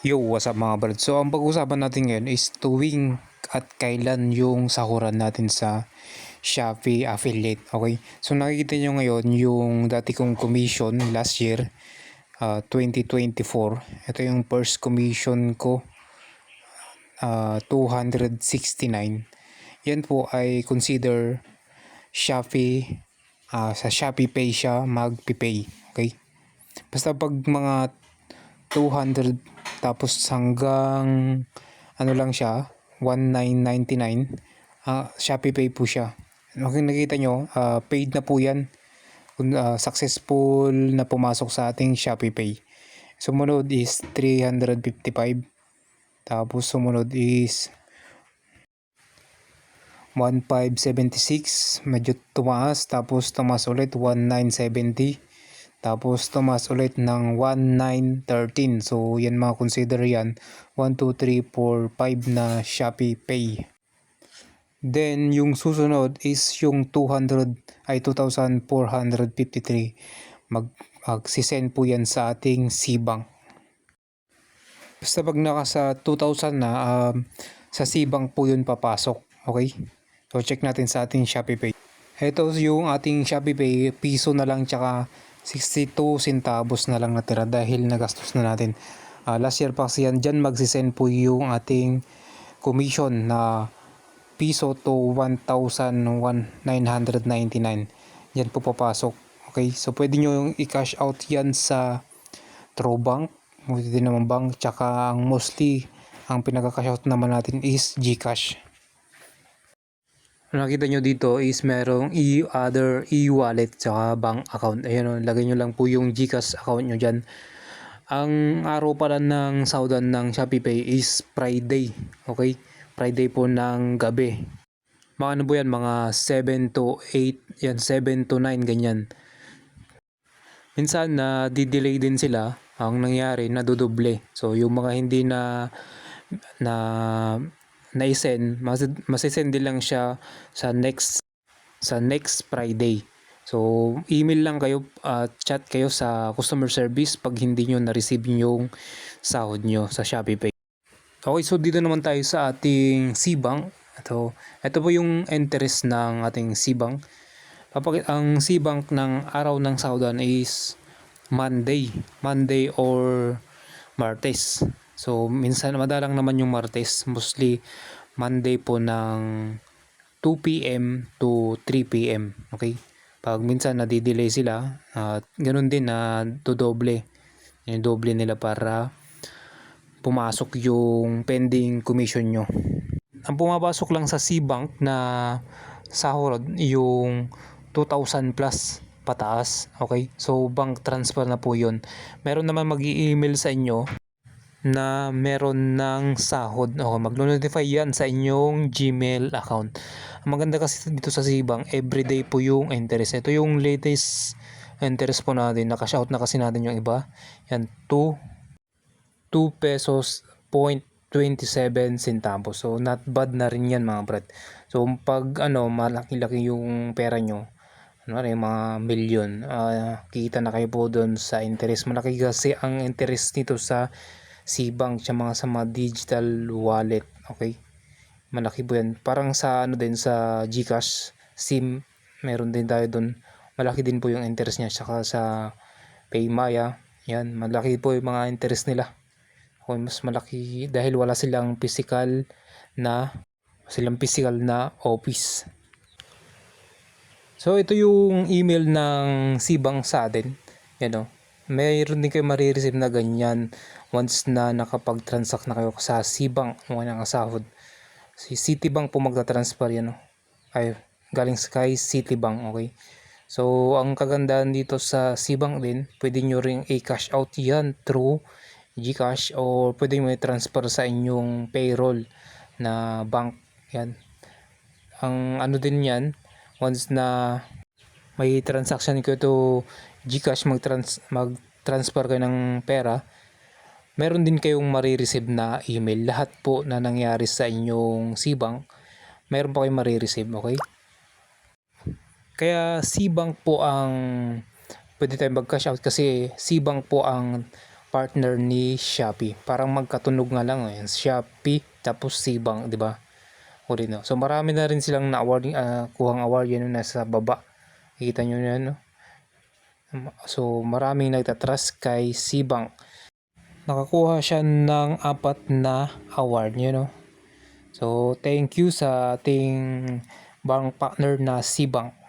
Yo, what's up mga brad? So, ang pag-usapan natin ngayon is tuwing at kailan yung sahuran natin sa Shopee affiliate. Okay? So, nakikita nyo ngayon yung dati kong commission last year, uh, 2024. Ito yung first commission ko, uh, 269. Yan po ay consider Shopee, uh, sa Shopee Pay siya mag-pay. Okay? Basta pag mga 200 tapos hanggang ano lang siya 1999 uh, Shopee Pay po siya. Okay nakita nyo uh, paid na po yan. Uh, successful na pumasok sa ating Shopee Pay. Sumunod is 355 tapos sumunod is 1576 medyo tumaas. Tapos tumaas ulit 1970 tapos tumaas ulit ng 1913. So yan mga consider yan. 1, 2, 3, 4, 5 na Shopee Pay. Then yung susunod is yung 200 ay 2,453. Mag magsisend po yan sa ating C-Bank. Basta pag naka sa 2,000 na um, sa C-Bank po yun papasok. Okay? So check natin sa ating Shopee Pay. Ito yung ating Shopee Pay, piso na lang tsaka 62 centavos na lang natira dahil nagastos na natin. Uh, last year pa kasi yan, dyan magsisend po yung ating commission na piso to 1,999. Yan po papasok. Okay, so pwede nyo yung i-cash out yan sa Trowbank, pwede din naman bank, tsaka mostly ang pinaka-cash out naman natin is GCash. Nakita nyo dito is merong e other e-wallet tsaka bank account. Ayan o, lagay nyo lang po yung GCash account nyo dyan. Ang araw pala ng saudan ng Shopee Pay is Friday. Okay? Friday po ng gabi. Mga ano po yan, mga 7 to 8, yan 7 to 9, ganyan. Minsan na di-delay din sila, ang nangyari, nadudoble. So yung mga hindi na na na-send, mas masisend lang siya sa next sa next Friday. So, email lang kayo at uh, chat kayo sa customer service pag hindi nyo na-receive yung sahod nyo sa Shopee Pay. Okay, so dito naman tayo sa ating C-Bank. Ito, ito po yung interest ng ating C-Bank. Kapag ang C-Bank ng araw ng sahudan is Monday. Monday or Martes. So, minsan madalang naman yung Martes. Mostly, Monday po ng 2 p.m. to 3 p.m. Okay? Pag minsan nadidelay sila, at uh, ganun din na dodoble. Yung doble nila para pumasok yung pending commission nyo. Ang pumapasok lang sa C-Bank na sahod yung 2,000 plus pataas. Okay? So, bank transfer na po yun. Meron naman mag-i-email sa inyo na meron ng sahod. O, magno-notify yan sa inyong Gmail account. Ang maganda kasi dito sa Sibang, everyday po yung interest. Ito yung latest interest po natin. Nakash out na kasi natin yung iba. Yan, 2, 2 pesos point 27 centavos. So, not bad na rin yan mga brad. So, pag ano, malaki-laki yung pera nyo, ano yung mga milyon, uh, kita na kayo po doon sa interest. Malaki kasi ang interest nito sa C-Bank siya mga sa mga digital wallet. Okay? Malaki po yan. Parang sa ano din sa GCash, SIM, meron din tayo doon. Malaki din po yung interest niya. Saka sa Paymaya, yan, malaki po yung mga interest nila. Okay, mas malaki dahil wala silang physical na silang physical na office. So ito yung email ng Sibang sa atin. Yan o. Mayroon din kayo marireceive na ganyan once na nakapag-transact na kayo sa Cbank mga nakasahod. Si Citibank po magta-transfer yan. No? Ay, galing kay Citibank, okay? So, ang kagandahan dito sa Cbank din, pwede nyo ring i-cash out yan through Gcash o pwede mo i-transfer sa inyong payroll na bank. Yan. Ang ano din yan, once na may transaction ko to Gcash mag-trans mag-transfer kayo ng pera, meron din kayong marireceive na email. Lahat po na nangyari sa inyong Cbank, meron po kayong marireceive, okay? Kaya Cbank po ang pwede tayong mag-cash out kasi Cbank po ang partner ni Shopee. Parang magkatunog nga lang eh. Shopee tapos Cbank, di ba? O din, no? So marami na rin silang na-award, ah, kuhang award yan no, nasa baba. Kita nyo yan, no? So maraming nagtatrust kay Cbank. Nakakuha siya ng apat na award, you know. So thank you sa ating bank partner na Cbank.